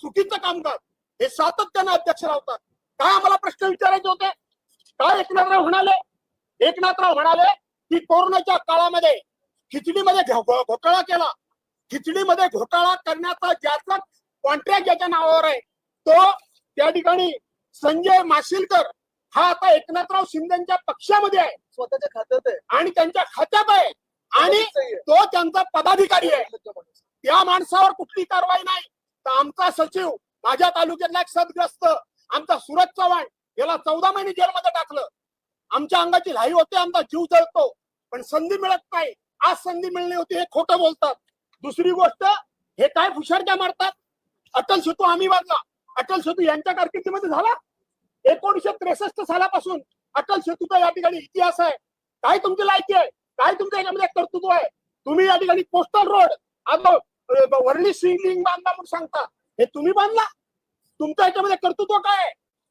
चुकीचं काम करत हे सातत्यानं अध्यक्ष राहतात काय आम्हाला प्रश्न विचारायचे होते? काय एकनाथराव म्हणाले? एकनाथराव म्हणाले की कोरोनाच्या काळामध्ये खिचडीमध्ये घोटाळा केला. खिचडीमध्ये घोटाळा करण्याचा ज्याचा कॉन्ट्रॅक्ट ज्याच्या नावावर आहे तो त्या ठिकाणी संजय माशिलकर हा आता एकनाथराव शिंदेच्या पक्षामध्ये आहे. स्वतःच्या खात्यात आहे. आणि त्यांच्या खात्यात आहे. आणि. तो त्यांचा पदाधिकारी आहे. त्या माणसावर कुठली कारवाई नाही. तर आमचा सचिव माझ्या तालुक्यातला एक सदग्रस्त आमचा सुरज चव्हाण याला चौदा महिने जेलमध्ये टाकलं. आमच्या अंगाची लाई होते आमचा जीव जळतो पण संधी मिळत नाही. आज संधी मिळली होती हे खोटं बोलतात. दुसरी गोष्ट हे काय फुशारक्या मारतात? अटल सेतू आम्ही बांधला अटल सेतू यांच्या कारकिर्दीमध्ये झाला? एकोणीशे त्रेसष्ट सालापासून अटल सेतूचा या ठिकाणी इतिहास आहे. काय तुमची लायकी आहे? काय तुमच्या याच्यामध्ये कर्तृत्व आहे? तुम्ही या ठिकाणी कोस्टल रोड आलो अ, वर्ली बांधला म्हणून सांगता. हे तुम्ही बांधला? तुमच्या याच्यामध्ये कर्तृत्व काय आहे?